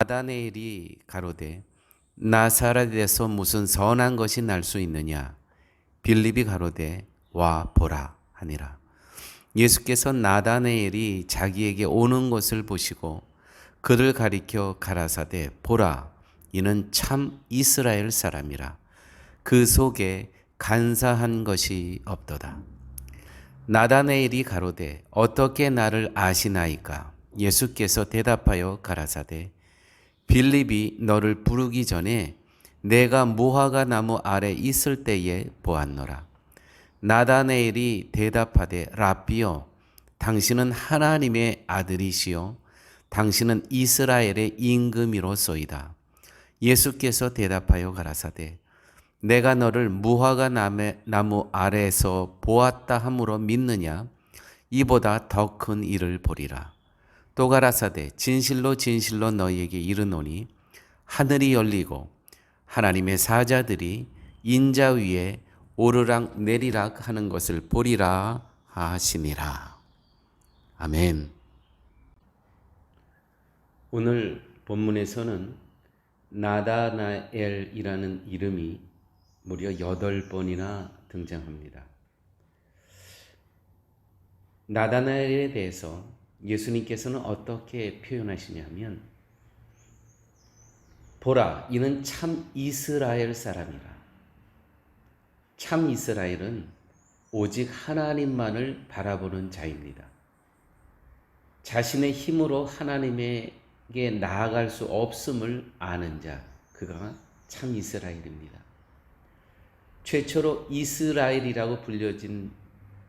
나다네엘이 가로되 나사렛에서 무슨 선한 것이 날 수 있느냐? 빌립이 가로되 와 보라. 하니라. 예수께서 나다네엘이 자기에게 오는 것을 보시고 그를 가리켜 가라사대 보라 이는 참 이스라엘 사람이라. 그 속에 간사한 것이 없도다. 나다네엘이 가로되 어떻게 나를 아시나이까? 예수께서 대답하여 가라사대 빌립이 너를 부르기 전에 내가 무화과 나무 아래 있을 때에 보았노라. 나다네엘이 대답하되 라비요 당신은 하나님의 아들이시요 당신은 이스라엘의 임금이로소이다. 예수께서 대답하여 가라사대 내가 너를 무화과 나무 아래에서 보았다 함으로 믿느냐 이보다 더 큰 일을 보리라. 또 가라사대 진실로 진실로 너희에게 이르노니 하늘이 열리고 하나님의 사자들이 인자 위에 오르락 내리락 하는 것을 보리라 하시니라. 아멘. 오늘 본문에서는 나다나엘이라는 이름이 무려 여덟 번이나 등장합니다. 나다나엘에 대해서 예수님께서는 어떻게 표현하시냐면 보라 이는 참 이스라엘 사람이라 참 이스라엘은 오직 하나님만을 바라보는 자입니다. 자신의 힘으로 하나님에게 나아갈 수 없음을 아는 자 그가 참 이스라엘입니다. 최초로 이스라엘이라고 불려진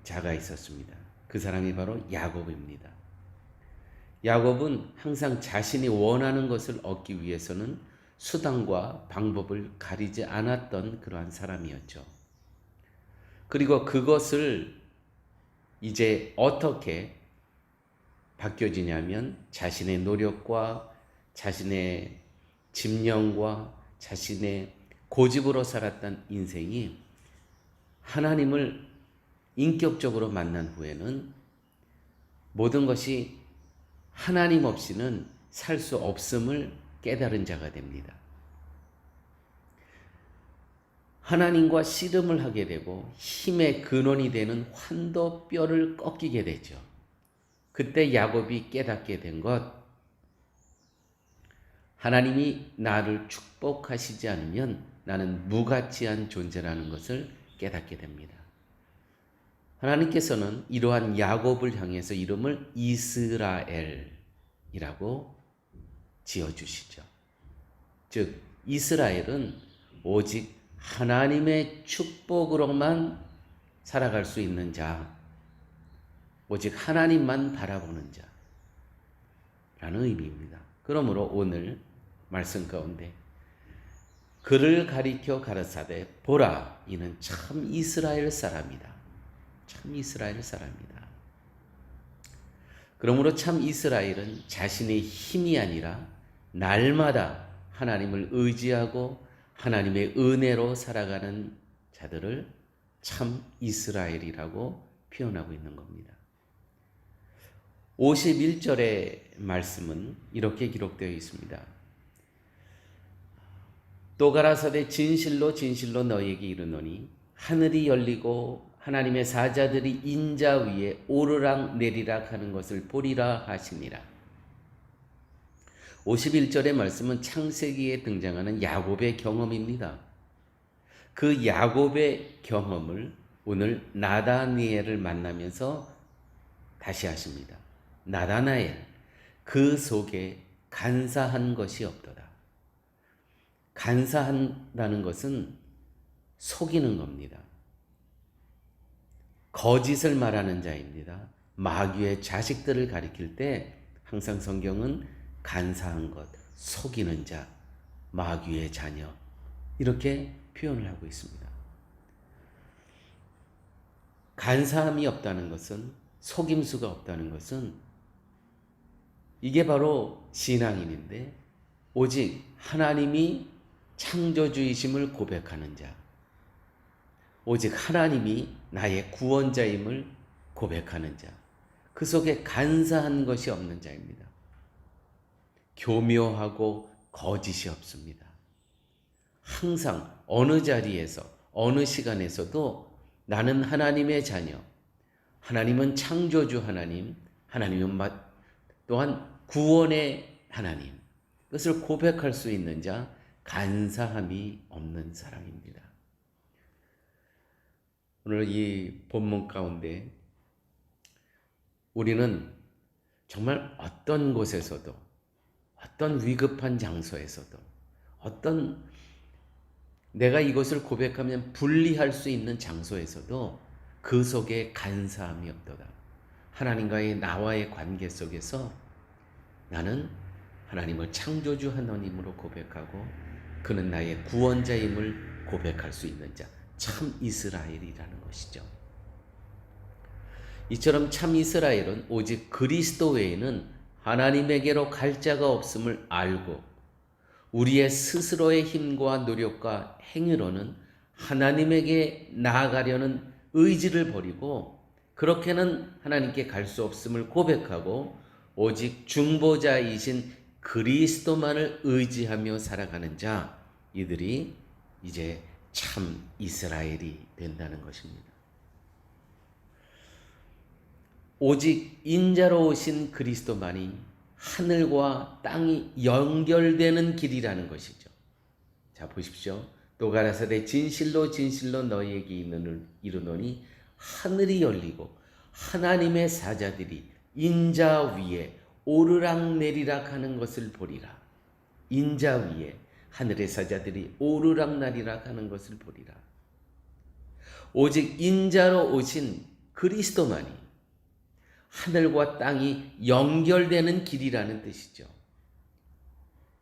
자가 있었습니다. 그 사람이 바로 야곱입니다. 야곱은 항상 자신이 원하는 것을 얻기 위해서는 수단과 방법을 가리지 않았던 그러한 사람이었죠. 그리고 그것을 이제 어떻게 바뀌어지냐면 자신의 노력과 자신의 집념과 자신의 고집으로 살았던 인생이 하나님을 인격적으로 만난 후에는 모든 것이 하나님 없이는 살 수 없음을 깨달은 자가 됩니다. 하나님과 씨름을 하게 되고 힘의 근원이 되는 환도뼈를 꺾이게 되죠. 그때 야곱이 깨닫게 된 것, 하나님이 나를 축복하시지 않으면 나는 무가치한 존재라는 것을 깨닫게 됩니다. 하나님께서는 이러한 야곱을 향해서 이름을 이스라엘이라고 지어주시죠. 즉, 이스라엘은 오직 하나님의 축복으로만 살아갈 수 있는 자, 오직 하나님만 바라보는 자, 라는 의미입니다. 그러므로 오늘 말씀 가운데 그를 가리켜 가르사대 보라 이는 참 이스라엘 사람이다. 참 이스라엘 사람이다. 그러므로 참 이스라엘은 자신의 힘이 아니라 날마다 하나님을 의지하고 하나님의 은혜로 살아가는 자들을 참 이스라엘이라고 표현하고 있는 겁니다. 51절의 말씀은 이렇게 기록되어 있습니다. 또 가라사대 진실로 진실로 너희에게 이르노니 하늘이 열리고 하나님의 사자들이 인자 위에 오르락 내리락 하는 것을 보리라 하시니라. 51절의 말씀은 창세기에 등장하는 야곱의 경험입니다. 그 야곱의 경험을 오늘 나다니엘을 만나면서 다시 하십니다. 나다나엘, 그 속에 간사한 것이 없도다. 간사한다는 것은 속이는 겁니다. 거짓을 말하는 자입니다. 마귀의 자식들을 가리킬 때 항상 성경은 간사한 것, 속이는 자, 마귀의 자녀 이렇게 표현을 하고 있습니다. 간사함이 없다는 것은 속임수가 없다는 것은 이게 바로 신앙인인데 오직 하나님이 창조주이심을 고백하는 자, 오직 하나님이 나의 구원자임을 고백하는 자, 그 속에 간사한 것이 없는 자입니다. 교묘하고 거짓이 없습니다. 항상 어느 자리에서 어느 시간에서도 나는 하나님의 자녀, 하나님은 창조주 하나님, 하나님은 마- 또한 구원의 하나님. 그것을 고백할 수 있는 자, 간사함이 없는 사람입니다. 오늘 이 본문 가운데 우리는 정말 어떤 곳에서도 어떤 위급한 장소에서도 어떤 내가 이것을 고백하면 분리할 수 있는 장소에서도 그 속에 간사함이 없도다. 하나님과의 나와의 관계 속에서 나는 하나님을 창조주 하나님으로 고백하고 그는 나의 구원자임을 고백할 수 있는 자, 참 이스라엘이라는 것이죠. 이처럼 참 이스라엘은 오직 그리스도 외에는 하나님에게로 갈 자가 없음을 알고 우리의 스스로의 힘과 노력과 행위로는 하나님에게 나아가려는 의지를 버리고 그렇게는 하나님께 갈 수 없음을 고백하고 오직 중보자이신 그리스도만을 의지하며 살아가는 자 이들이 이제 참 이스라엘이 된다는 것입니다. 오직 인자로 오신 그리스도만이 하늘과 땅이 연결되는 길이라는 것이죠. 자 보십시오. 또 가라사대 진실로 진실로 너희에게 이르노- 이르노니 하늘이 열리고 하나님의 사자들이 인자 위에 오르락 내리락 하는 것을 보리라. 인자 위에 하늘의 사자들이 오르락 내리락 하는 것을 보리라. 오직 인자로 오신 그리스도만이 하늘과 땅이 연결되는 길이라는 뜻이죠.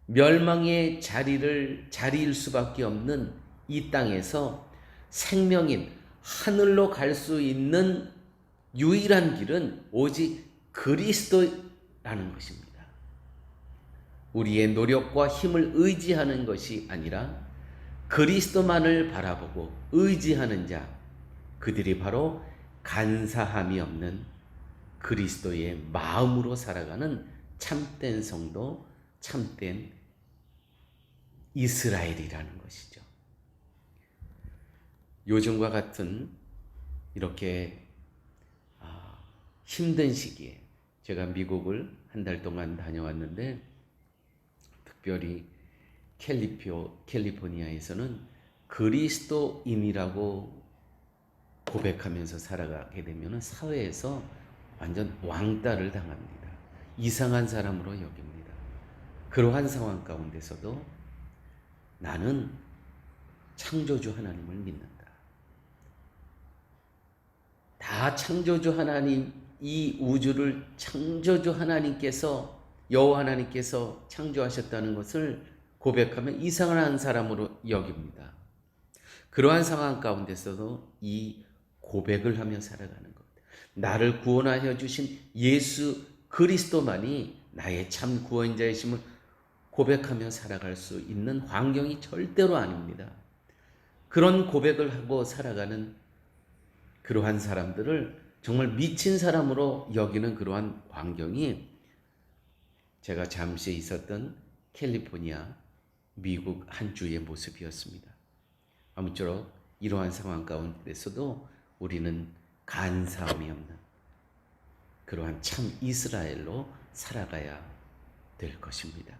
멸망의 자리를 자리일 수밖에 없는 이 땅에서 생명인 하늘로 갈 수 있는 유일한 길은 오직 그리스도라는 것입니다. 우리의 노력과 힘을 의지하는 것이 아니라 그리스도만을 바라보고 의지하는 자, 그들이 바로 간사함이 없는 그리스도의 마음으로 살아가는 참된 성도, 참된 이스라엘이라는 것이죠. 요즘과 같은 이렇게 아, 힘든 시기에 제가 미국을 한 달 동안 다녀왔는데 특별히 캘리포, 캘리포니아에서는 그리스도인이라고 고백하면서 살아가게 되면 사회에서 완전 왕따를 당합니다. 이상한 사람으로 여깁니다. 그러한 상황 가운데서도 나는 창조주 하나님을 믿는다. 다 창조주 하나님 이 우주를 창조주 하나님께서 여호와 하나님께서 창조하셨다는 것을 고백하면 이상한 사람으로 여깁니다. 그러한 상황 가운데서도 이 고백을 하며 살아가는 것. 나를 구원하여 주신 예수 그리스도만이 나의 참 구원자이심을 고백하며 살아갈 수 있는 환경이 절대로 아닙니다. 그런 고백을 하고 살아가는 그러한 사람들을 정말 미친 사람으로 여기는 그러한 환경이 제가 잠시 있었던 캘리포니아 미국 한 주의 모습이었습니다. 아무쪼록 이러한 상황 가운데서도 우리는 간사함이 없는 그러한 참 이스라엘로 살아가야 될 것입니다.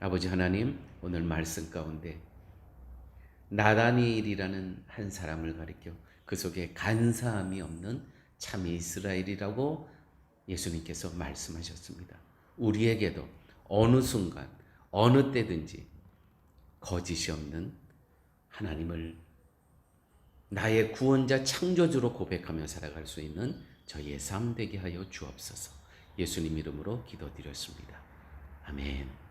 아버지 하나님 오늘 말씀 가운데 나다니엘이라는 한 사람을 가리켜 그 속에 간사함이 없는 참 이스라엘이라고 예수님께서 말씀하셨습니다. 우리에게도 어느 순간 어느 때든지 거짓이 없는 하나님을 나의 구원자 창조주로 고백하며 살아갈 수 있는 저희의 삶 되게 하여 주옵소서. 예수님 이름으로 기도드렸습니다. 아멘.